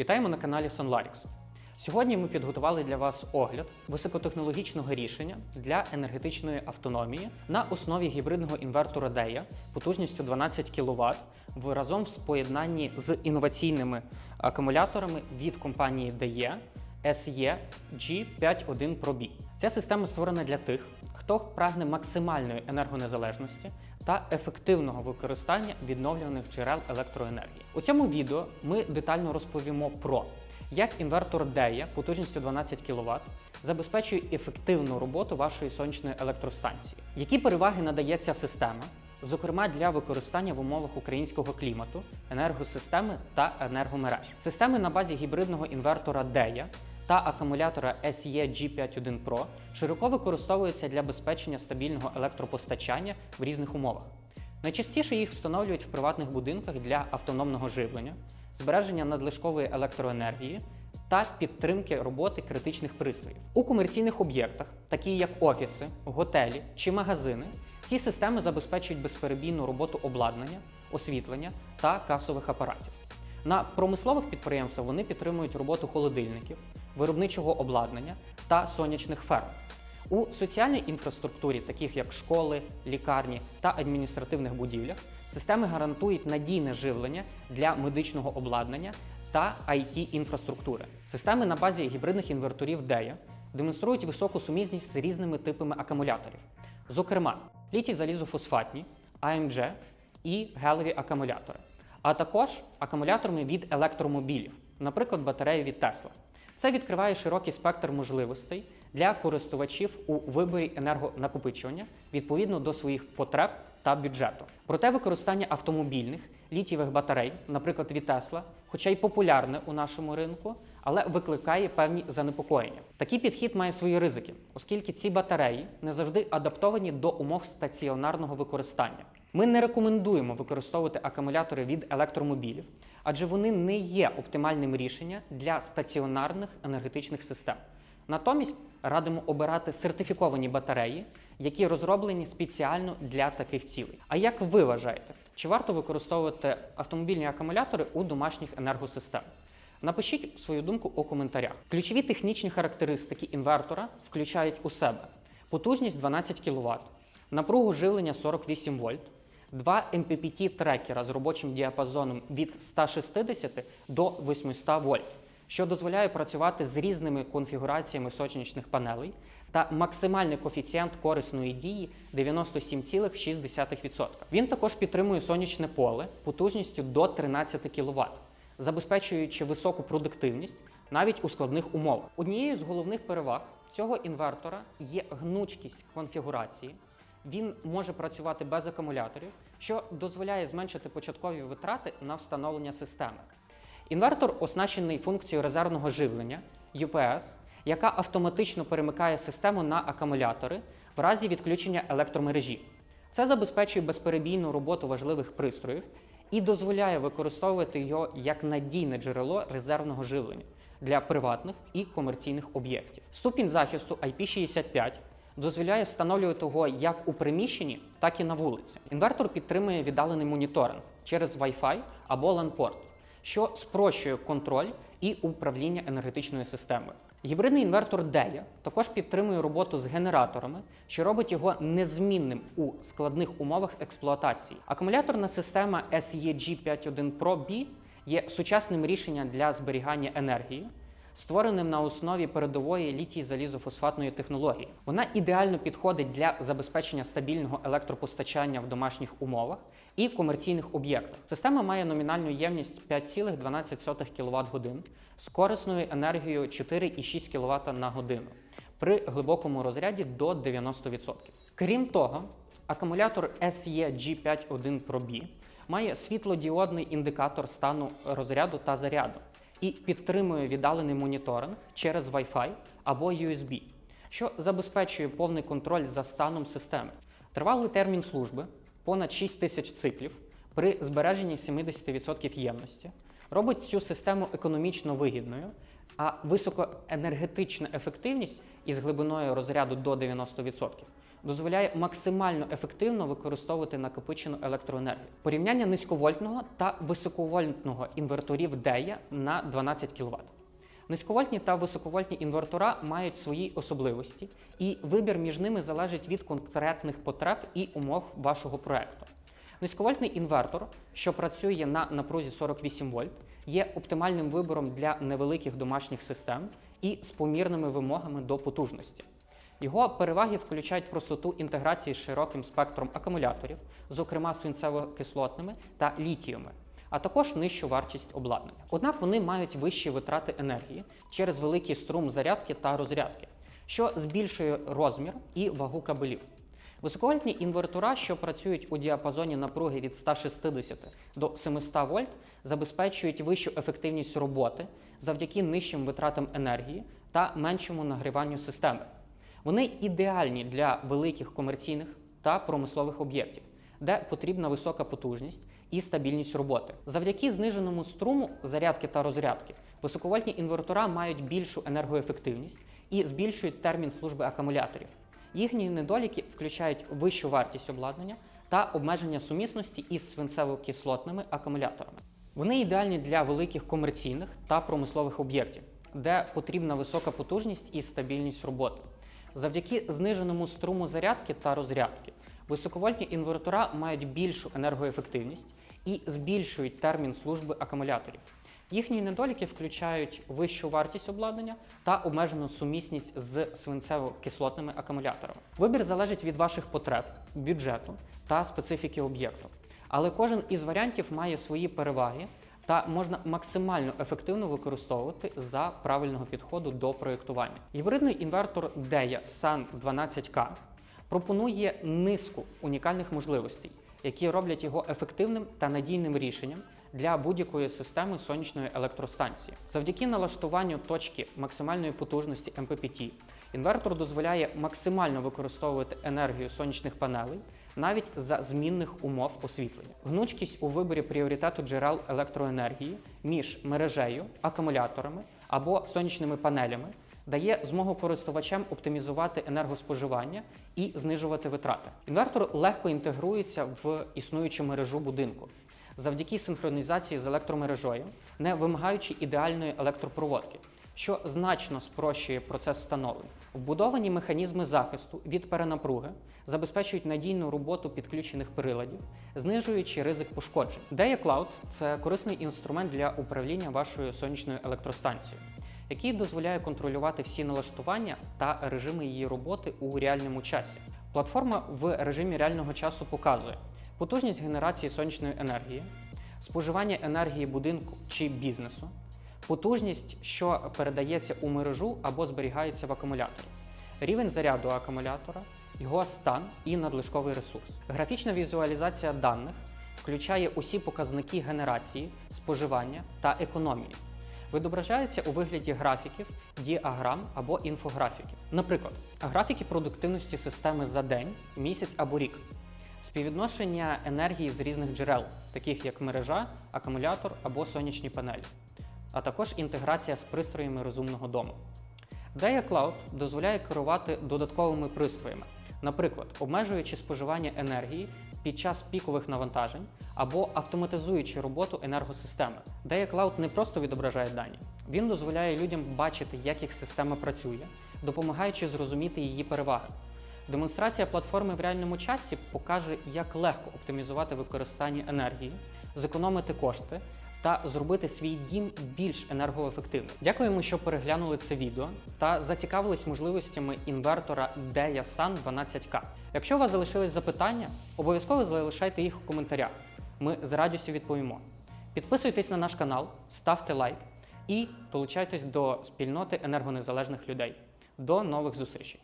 Вітаємо на каналі Sunlarix. Сьогодні ми підготували для вас огляд високотехнологічного рішення для енергетичної автономії на основі гібридного інвертора DEA потужністю 12 кВт в разом з поєднанні з інноваційними акумуляторами від компанії DE SE G51 Pro. Ця система створена для тих, хто прагне максимальної енергонезалежності та ефективного використання відновлюваних джерел електроенергії. У цьому відео ми детально розповімо про як інвертор DEA потужністю 12 кВт забезпечує ефективну роботу вашої сонячної електростанції, які переваги надає ця система, зокрема для використання в умовах українського клімату, енергосистеми та енергомереж. Системи на базі гібридного інвертора DEA та акумулятора SE G51 Pro широко використовуються для забезпечення стабільного електропостачання в різних умовах. Найчастіше їх встановлюють в приватних будинках для автономного живлення, збереження надлишкової електроенергії та підтримки роботи критичних пристроїв. У комерційних об'єктах, такі як офіси, готелі чи магазини, ці системи забезпечують безперебійну роботу обладнання, освітлення та касових апаратів. На промислових підприємствах вони підтримують роботу холодильників, виробничого обладнання та сонячних ферм. У соціальній інфраструктурі, таких як школи, лікарні та адміністративних будівлях, системи гарантують надійне живлення для медичного обладнання та it інфраструктури. Системи на базі гібридних інверторів DEA демонструють високу сумісність з різними типами акумуляторів, зокрема літій залізофосфатні, AMG і гелеві акумулятори, а також акумуляторами від електромобілів, наприклад, батареї від Tesla. Це відкриває широкий спектр можливостей для користувачів у виборі енергонакопичування відповідно до своїх потреб та бюджету. Проте використання автомобільних літієвих батарей, наприклад, від Tesla, хоча й популярне у нашому ринку, але викликає певні занепокоєння. Такий підхід має свої ризики, оскільки ці батареї не завжди адаптовані до умов стаціонарного використання. Ми не рекомендуємо використовувати акумулятори від електромобілів, адже вони не є оптимальним рішенням для стаціонарних енергетичних систем. Натомість радимо обирати сертифіковані батареї, які розроблені спеціально для таких цілей. А як ви вважаєте, чи варто використовувати автомобільні акумулятори у домашніх енергосистемах? Напишіть свою думку у коментарях. Ключові технічні характеристики інвертора включають у себе потужність 12 кВт, напругу живлення 48 вольт, два MPPT трекера з робочим діапазоном від 160 до 800 вольт, що дозволяє працювати з різними конфігураціями сонячних панелей та максимальний коефіцієнт корисної дії 97,6%. Він також підтримує сонячне поле потужністю до 13 кВт, забезпечуючи високу продуктивність навіть у складних умовах. Однією з головних переваг цього інвертора є гнучкість конфігурації. Він може працювати без акумуляторів, що дозволяє зменшити початкові витрати на встановлення системи. Інвертор оснащений функцією резервного живлення UPS, яка автоматично перемикає систему на акумулятори в разі відключення електромережі. Це забезпечує безперебійну роботу важливих пристроїв і дозволяє використовувати його як надійне джерело резервного живлення для приватних і комерційних об'єктів. Ступінь захисту IP65 дозволяє встановлювати його як у приміщенні, так і на вулиці. Інвертор підтримує віддалений моніторинг через Wi-Fi або LAN-порт, що спрощує контроль і управління енергетичною системою. Гібридний інвертор DEA також підтримує роботу з генераторами, що робить його незмінним у складних умовах експлуатації. Акумуляторна система E SEG51 Pro B є сучасним рішенням для зберігання енергії, створеним на основі передової літій залізофосфатної технології. Вона ідеально підходить для забезпечення стабільного електропостачання в домашніх умовах і комерційних об'єктах. Система має номінальну ємність 5,12 кВт годин з корисною енергією 4,6 кВт на годину при глибокому розряді до 90%. Крім того, акумулятор E SE G51 Pro B має світлодіодний індикатор стану розряду та заряду і підтримує віддалений моніторинг через Wi-Fi або USB, що забезпечує повний контроль за станом системи. Тривалий термін служби понад 6 тисяч циклів при збереженні 70% ємності робить цю систему економічно вигідною, а високоенергетична ефективність із глибиною розряду до 90% дозволяє максимально ефективно використовувати накопичену електроенергію. Порівняння низьковольтного та високовольтного інверторів DEA на 12 кВт. Низьковольтні та високовольтні інвертора мають свої особливості, і вибір між ними залежить від конкретних потреб і умов вашого проекту. Низьковольтний інвертор, що працює на напрузі 48 вольт, є оптимальним вибором для невеликих домашніх систем і з помірними вимогами до потужності. Його переваги включають простоту інтеграції з широким спектром акумуляторів, зокрема свинцево-кислотними та літіями, а також нижчу вартість обладнання. Однак вони мають вищі витрати енергії через великий струм зарядки та розрядки, що збільшує розмір і вагу кабелів. Високовольтні інвертора, що працюють у діапазоні напруги від 160 до 700 вольт, забезпечують вищу ефективність роботи завдяки нижчим витратам енергії та меншому нагріванню системи. Вони ідеальні для великих комерційних та промислових об'єктів, де потрібна висока потужність і стабільність роботи. Завдяки зниженому струму зарядки та розрядки високовольтні інвертора мають більшу енергоефективність і збільшують термін служби акумуляторів. Їхні недоліки включають вищу вартість обладнання та обмеження сумісності із свинцево-кислотними акумуляторами. Вони ідеальні для великих комерційних та промислових об'єктів, де потрібна висока потужність і стабільність роботи. Завдяки зниженому струму зарядки та розрядки високовольтні інвертора мають більшу енергоефективність і збільшують термін служби акумуляторів. Їхні недоліки включають вищу вартість обладнання та обмежену сумісність з свинцево-кислотними акумуляторами. Вибір залежить від ваших потреб, бюджету та специфіки об'єкту. Але кожен із варіантів має свої переваги та можна максимально ефективно використовувати за правильного підходу до проєктування. Гібридний інвертор DEA SUN 12K пропонує низку унікальних можливостей, які роблять його ефективним та надійним рішенням для будь-якої системи сонячної електростанції. Завдяки налаштуванню точки максимальної потужності MPPT інвертор дозволяє максимально використовувати енергію сонячних панелей навіть за змінних умов освітлення. Гнучкість у виборі пріоритету джерел електроенергії між мережею, акумуляторами або сонячними панелями дає змогу користувачам оптимізувати енергоспоживання і знижувати витрати. Інвертор легко інтегрується в існуючу мережу будинку завдяки синхронізації з електромережою, не вимагаючи ідеальної електропроводки, що значно спрощує процес встановлення. Вбудовані механізми захисту від перенапруги забезпечують надійну роботу підключених приладів, знижуючи ризик пошкоджень. Cloud – це корисний інструмент для управління вашою сонячною електростанцією, який дозволяє контролювати всі налаштування та режими її роботи у реальному часі. Платформа в режимі реального часу показує потужність генерації сонячної енергії, споживання енергії будинку чи бізнесу, потужність, що передається у мережу або зберігається в акумуляторі, рівень заряду акумулятора, його стан і надлишковий ресурс. Графічна візуалізація даних включає усі показники генерації, споживання та економії. Відображаються у вигляді графіків, діаграм або інфографіків. Наприклад, графіки продуктивності системи за день, місяць або рік, співвідношення енергії з різних джерел, таких як мережа, акумулятор або сонячні панелі, а також інтеграція з пристроями розумного дому. Deya Cloud дозволяє керувати додатковими пристроями, наприклад, обмежуючи споживання енергії під час пікових навантажень або автоматизуючи роботу енергосистеми. Deya Cloud не просто відображає дані, він дозволяє людям бачити, як їх система працює, допомагаючи зрозуміти її переваги. Демонстрація платформи в реальному часі покаже, як легко оптимізувати використання енергії, зекономити кошти та зробити свій дім більш енергоефективним. Дякуємо, що переглянули це відео та зацікавились можливостями інвертора Deya Sun 12K. Якщо у вас залишились запитання, обов'язково залишайте їх у коментарях. Ми з радістю відповімо. Підписуйтесь на наш канал, ставте лайк і долучайтесь до спільноти енергонезалежних людей. До нових зустрічей!